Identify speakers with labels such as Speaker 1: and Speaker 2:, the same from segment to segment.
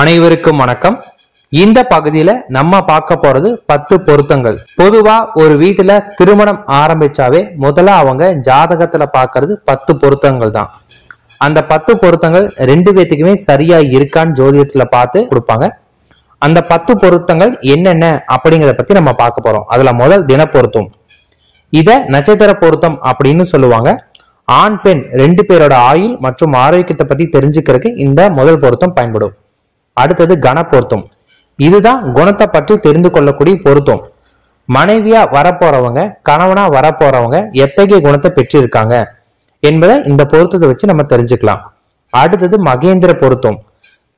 Speaker 1: அனைவருக்கும் வணக்கம். இந்த பகுதியில நம்ம பார்க்க போறது பத்து பொருத்தங்கள். பொதுவா ஒரு வீட்டுல திருமணம் ஆரம்பிச்சாவே முதல்ல அவங்க ஜாதகத்துல பாக்குறது பத்து பொருத்தங்கள் தான். அந்த பத்து பொருத்தங்கள் ரெண்டு பேத்துக்குமே சரியா இருக்கான்னு ஜோதிடத்துல பார்த்து கொடுப்பாங்க. அந்த பத்து பொருத்தங்கள் என்னென்ன அப்படிங்கிறத பத்தி நம்ம பார்க்க போறோம். அதுல முதல் தின பொருத்தம் இத நட்சத்திர பொருத்தம் அப்படின்னு சொல்லுவாங்க. ஆண் பெண் ரெண்டு பேரோட ஆயுள் மற்றும் ஆரோக்கியத்தை பத்தி தெரிஞ்சுக்கிறதுக்கு இந்த முதல் பொருத்தம் பயன்படும். அடுத்தது கன பொருத்தம் இதுதான் குணத்தை பற்றி தெரிந்து கொள்ளக்கூடிய பொருத்தம். மனைவியா வரப்போறவங்க கணவனா வரப்போறவங்க எத்தகைய குணத்தை பெற்றிருக்காங்க என்பதை இந்த பொருத்தத்தை வச்சு நம்ம தெரிஞ்சுக்கலாம். அடுத்தது மகேந்திர பொருத்தம்.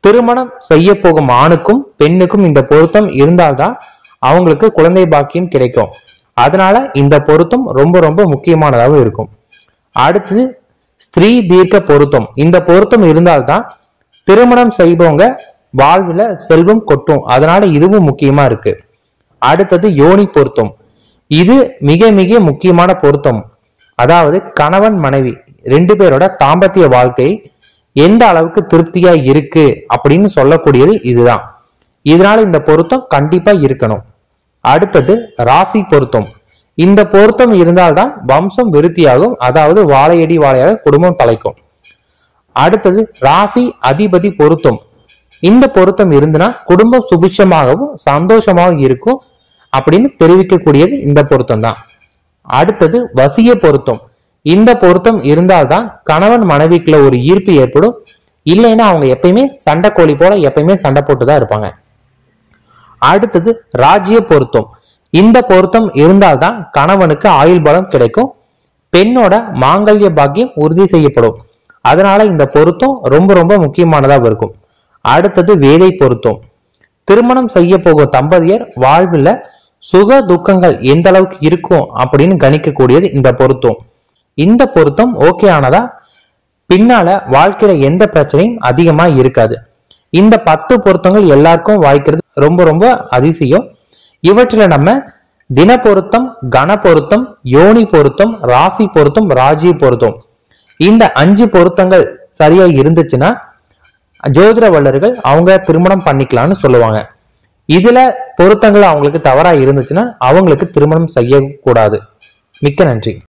Speaker 1: திருமணம் செய்ய போகும் ஆணுக்கும் பெண்ணுக்கும் இந்த பொருத்தம் இருந்தால்தான் அவங்களுக்கு குழந்தை பாக்கியம் கிடைக்கும். அதனால இந்த பொருத்தம் ரொம்ப ரொம்ப முக்கியமானதாகவும் இருக்கும். அடுத்தது ஸ்திரீ தீர்க்க பொருத்தம். இந்த பொருத்தம் இருந்தால்தான் திருமணம் செய்பவங்க வாழ்வில் செல்வம் கொட்டும். அதனால இதுவும் முக்கியமா இருக்கு. அடுத்தது யோனி பொருத்தம். இது மிக மிக முக்கியமான பொருத்தம். அதாவது கணவன் மனைவி ரெண்டு பேரோட தாம்பத்திய வாழ்க்கை எந்த அளவுக்கு திருப்தியா இருக்கு அப்படின்னு சொல்லக்கூடியது இதுதான். இதனால இந்த பொருத்தம் கண்டிப்பா இருக்கணும். அடுத்தது ராசி பொருத்தம். இந்த பொருத்தம் இருந்தால்தான் வம்சம் விருத்தியாகும். அதாவது வாழையடி வாழையாக குடும்பம் தலைக்கும். அடுத்தது ராசி அதிபதி பொருத்தம். இந்த பொருத்தம் இருந்துன்னா குடும்பம் சுபிட்சமாகவும் சந்தோஷமாகவும் இருக்கும் அப்படின்னு தெரிவிக்கக்கூடியது இந்த பொருத்தம் தான் அடுத்தது வசிய பொருத்தம். இந்த பொருத்தம் இருந்தால்தான் கணவன் மனைவிக்குள்ள ஒரு ஈர்ப்பு ஏற்படும். இல்லைன்னா அவங்க எப்பயுமே சண்டை கோழி போல எப்பயுமே சண்டை போட்டுதான் இருப்பாங்க. அடுத்தது ராஜ்ய பொருத்தம். இந்த பொருத்தம் இருந்தால்தான் கணவனுக்கு ஆயுள் பலம் கிடைக்கும். பெண்ணோட மாங்கல்ய பாக்கியம் உறுதி செய்யப்படும். அதனால இந்த பொருத்தம் ரொம்ப ரொம்ப முக்கியமானதாக இருக்கும். அடுத்தது வேலை பொருத்தம். திருமணம் செய்ய போகும் தம்பதியர் வாழ்வில் சுக துக்கங்கள் எந்த அளவுக்கு இருக்கும் அப்படின்னு கணிக்கக்கூடியது இந்த பொருத்தம். இந்த பொருத்தம் ஓகே ஆனதா? பின்னால வாழ்க்கையில எந்த பிரச்சனையும் அதிகமா இருக்காது. இந்த பத்து பொருத்தங்கள் எல்லாருக்கும் வாய்க்கிறது ரொம்ப ரொம்ப அதிசயம். இவற்றில நம்ம தின பொருத்தம் கன பொருத்தம் யோனி பொருத்தம் ராசி பொருத்தம் ராஜி பொருத்தம். இந்த அஞ்சு பொருத்தங்கள் சரியா இருந்துச்சுன்னா ஜோதிட வல்லர்கள் அவங்க திருமணம் பண்ணிக்கலாம்னு சொல்லுவாங்க. இதுல பொருத்தங்கள் அவங்களுக்கு தவறா இருந்துச்சுன்னா அவங்களுக்கு திருமணம் செய்யக்கூடாது. மிக்க நன்றி.